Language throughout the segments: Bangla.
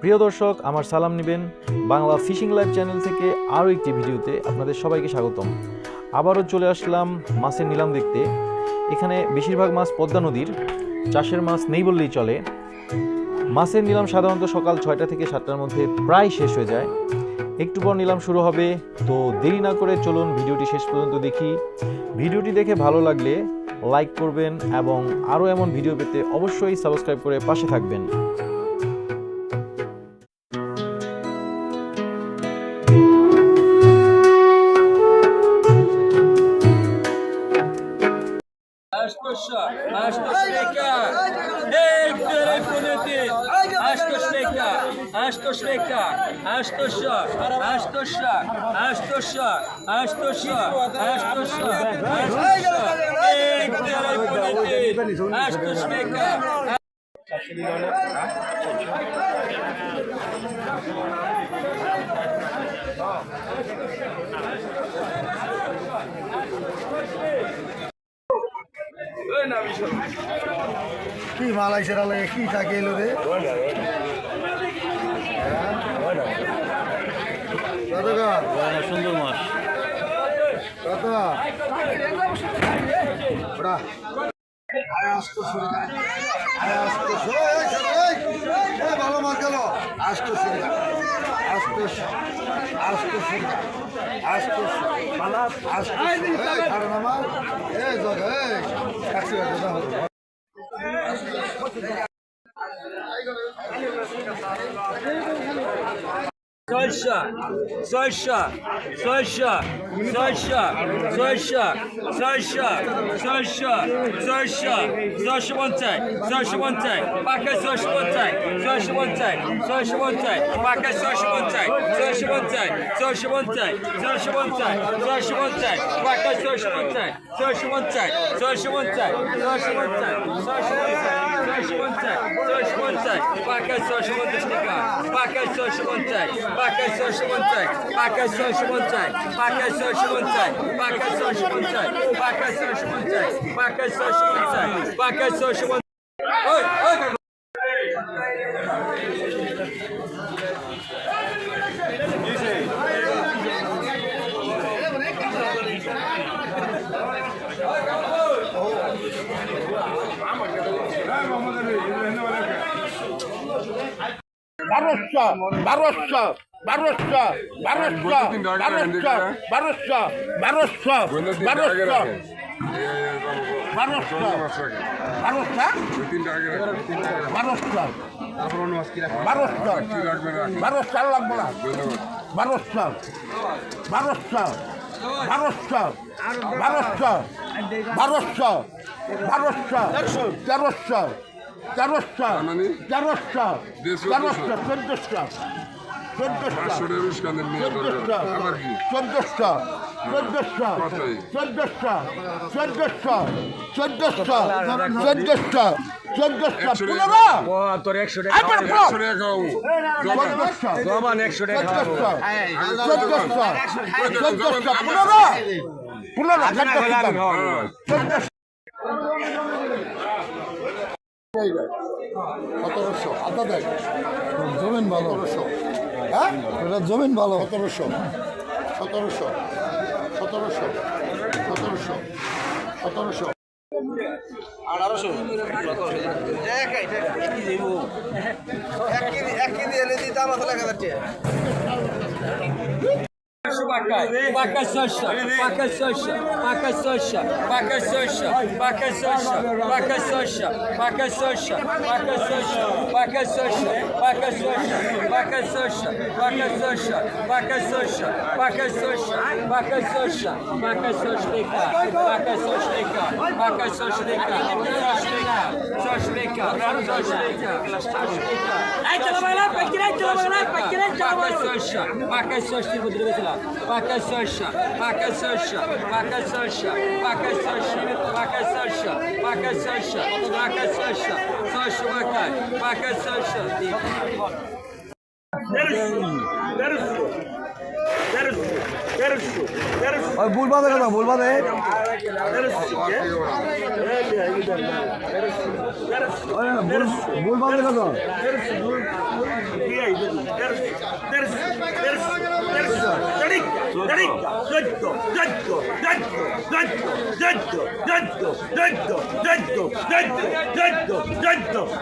প্রিয় দর্শক, আমার সালাম নেবেন বাংলা ফিশিং লাইভ চ্যানেল থেকে আরও একটি ভিডিওতে আপনাদের সবাইকে স্বাগতম। আবারও চলে আসলাম মাছের নিলাম দেখতে। এখানে বেশিরভাগ মাছ পদ্মা নদীর, চাষের মাছ নেই বললেই চলে। মাছের নিলাম সাধারণত সকাল ছয়টা থেকে সাতটার মধ্যে প্রায় শেষ হয়ে যায়। একটু পর নিলাম শুরু হবে, তো দেরি না করে চলুন ভিডিওটি শেষ পর্যন্ত দেখি। ভিডিওটি দেখে ভালো লাগলে লাইক করবেন এবং আরও এমন ভিডিও পেতে অবশ্যই সাবস্ক্রাইব করে পাশে থাকবেন। অষ্টশ অষ্টশ কি মাল আইসের আলাদা কি থাকে এলো রে? সুন্দর মাছ। ভালো মাছ গেল। আসতো সিরিয়া আসতো আসতো সিরিয়া আসতো আসতো আমার এই জগায় একশো টাকা হলো Thank you. Solša, Solša, Solša, Solša, Solša, Solša, Solša Moncaj, Solša Moncaj, Pakaj Solša Moncaj, Solša Moncaj, Solša Moncaj, Pakaj Solša Moncaj, Solša Moncaj, Solša Moncaj, Solša Moncaj, Solša Moncaj, Pakaj Solša Moncaj, Solša Moncaj, Solša Moncaj, Solša Moncaj, Solša Moncaj, Solša Moncaj, Paca só chama বারোশো বারোশো বারোশো বারোশো বারোশো বারোশো বারোশো বারোশো বারোশো বারোশো বারোশো বারোশো লাগবো না? বারোশো বারোশো বারোশো বারোশো বারোশো বারোশো তেরোশো তেরোশো তেরোশো তেরোশো চোদ্দশো চোদ্দশো চোদ্দশো চোদ্দশো চোদ্দশো চোদ্দশো চোদ্দশো চোদ্দশো পনেরো। তোর একশো আই পার প্রো টাকা চোদ্দশো জমান একশো টাকা চোদ্দশো চোদ্দশো চোদ্দশো পনেরো পনেরো চোদ্দশো সতেরোশো। আদা দেখ জমিন ভালো। হ্যাঁ? এটা জমিন ভালো। সতেরোশো। সতেরোশো। সতেরোশো। সতেরোশো। সতেরোশো। Paca Socha, Paca Socha, Paca Socha, Paca Пока, пока Саша, пока Саша, пока Саша, пока Саша, пока Саша, пока Саша, пока Саша, пока Саша, пока Саша, пока Саша, пока Саша, пока Саша, пока Саша, пока Саша, пока Саша, пока Сошника, пока Сошника, пока Сошника, Сошника, Сошника, Сошника, Сошника. Ай, телефонlar, покидай телефонlar, покидай телефонlar. Пока Саша, пока Саша, не выдавила. Bakasosha, Bakasosha, Bakasosha, Bakasosha, Bakasosha, Bakasosha, Bakasosha, Sosha Bakai, Bakasosha. और बुलवा दे ना बुलवा दे अरे बुलवा दे ना Terus, terus, terus, terus.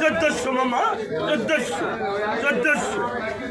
চোদ্দশো মামা চোদ্দশো চোদ্দশো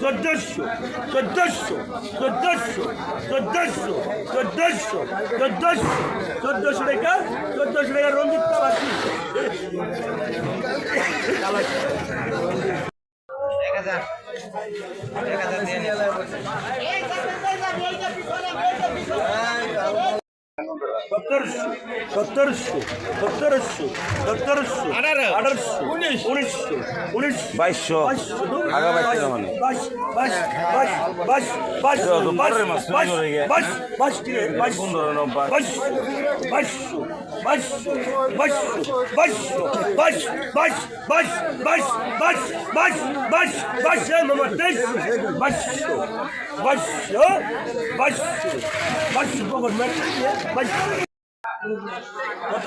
চোদ্দশো চোদ্দশো চোদ্দশো চোদ্দশো চোদ্দশো চোদ্দশো চোদ্দশো টাকা চোদ্দশো টাকা রঞ্জিত কালাসি সত্তরশো সত্তরশো সত্তরশো সত্তরশো আঠারোশো উনিশ। উনিশশো উনিশ বাইশশো। আগা বাইশশো মানে। বাইশ বাইশ বাইশ বাইশ বাইশ তো তো বাইশ পরের মাস শুরু বাইশ হয়ে বাইশশো বাইশশো বাইশশো বাইশ বাইশ বাইশ বাইশ বাইশ বাইশ বাইশ বাইশ মামা বাইশশো বাইশশো বাইশশো বাইশশো পকড় মেট বাইশশো কত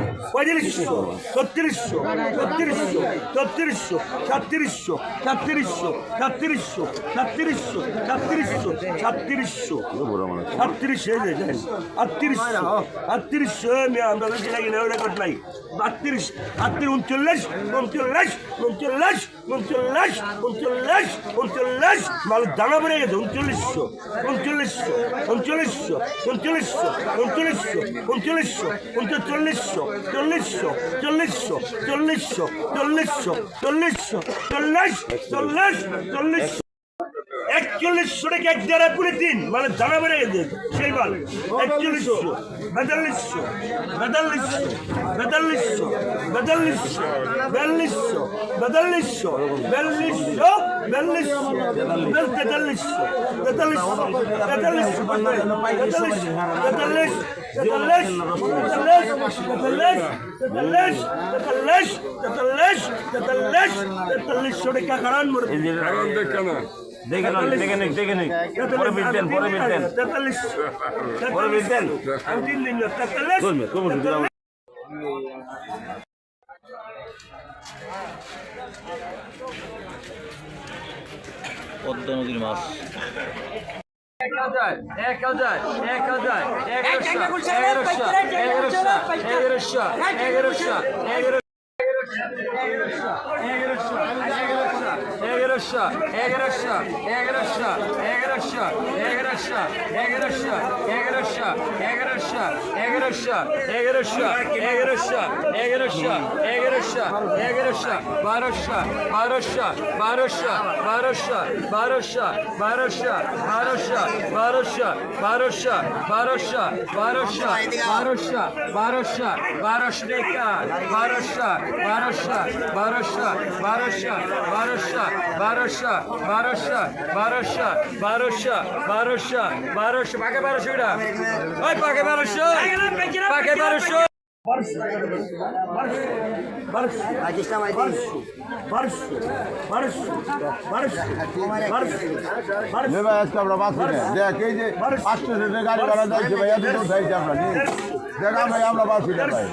পঁয়ত্রিশশো পঁয়ত্রিশ পঁয়ত্রিশ পঁয়ত্রিশশো ছত্রিশশো ছত্রিশশো ছত্রিশশো, সাতত্রিশশো সাতত্রিশশো সাতত্রিশশো সাতত্রিশশো সাতত্রিশশো সাতত্রিশশো। আটত্রিশ হয়ে যায় আটত্রিশশো আটত্রিশশো আমরা বেশি উনচল্লিশ উনচল্লিশ উনচল্লিশ উনচল্লিশ উনচল্লিশ উনচল্লিশ, মাল দানা বেড়ে উনচল্লিশশো উনচল্লিশশো উনচল্লিশশো উনচল্লিশশো উনচল্লিশশো উনচল্লিশশো উনচল্লিশশো চল্লিশশো চল্লিশশো চল্লিশশো চল্লিশশো চল্লিশশো চল্লিশ চল্লিশ চল্লিশশো একচল্লিশশো টাকা এক জায়গা পুরে তিন মানে দানা বেড়ে গেছে সেই মাল একচল্লিশশো বেতাল্লিশশো বেতাল্লিশশো বেতাল্লিশশো বেতাল্লিশশো বিয়াল্লিশশো বেতাল্লিশশো বিয়াল্লিশশো বিয়াল্লিশশো তেতাল্লিশশো তেতাল্লিশশো তেতাল্লিশশো তেতাল্লিশ তেতাল্লিশ তেতাল্লিশ তেতাল্লিশ তেতাল্লিশ তেতাল্লিশ তেতাল্লিশ তেতাল্লিশ তেতাল্লিশশো টাকা কারণ মরে দেখে নেন দেখে নিক দেখে নিক পরে বিল দেন পরে বিল দেন পরে বিল দেন পদ্মা নদীর মাছ এক হাজার এক হাজার এক হাজার এগারোশো এগারোশো এগারোশো এগারোশো এগারোশো এগারোশো এগারোশো এগারোশো এগারোশো এগারোশো এগারোশো এগারোশো এগারোশো এগারোশো এগারোশো এগারোশো এগারোশো এগারোশো এগারোশো এগারোশো বারোশো বারোশো বারোশো বারোশো বারোশো বারোশো বারোশো বারোশো বারোশো বারোশো বারোশো বারোশো বারোশো বারোশো টাকা বারোশো বারোশো বারোশো বারোশো বারোশো বারোশো বারোশো বারোশো বারোশো বারোশো বারোশো পাকে বারোশো এটা ওই পাকে বারোশো পাকে বারোশো ভাই আজকে আমরা বাঁচি বারোশো বারোশো বারোশো বারোশো বারোশো বারোশো। পাকে বারোশো এটা। ওই পাকে বারোশো। পাকে বারোশো। দেখা ভাই আমরা বাস ভাই।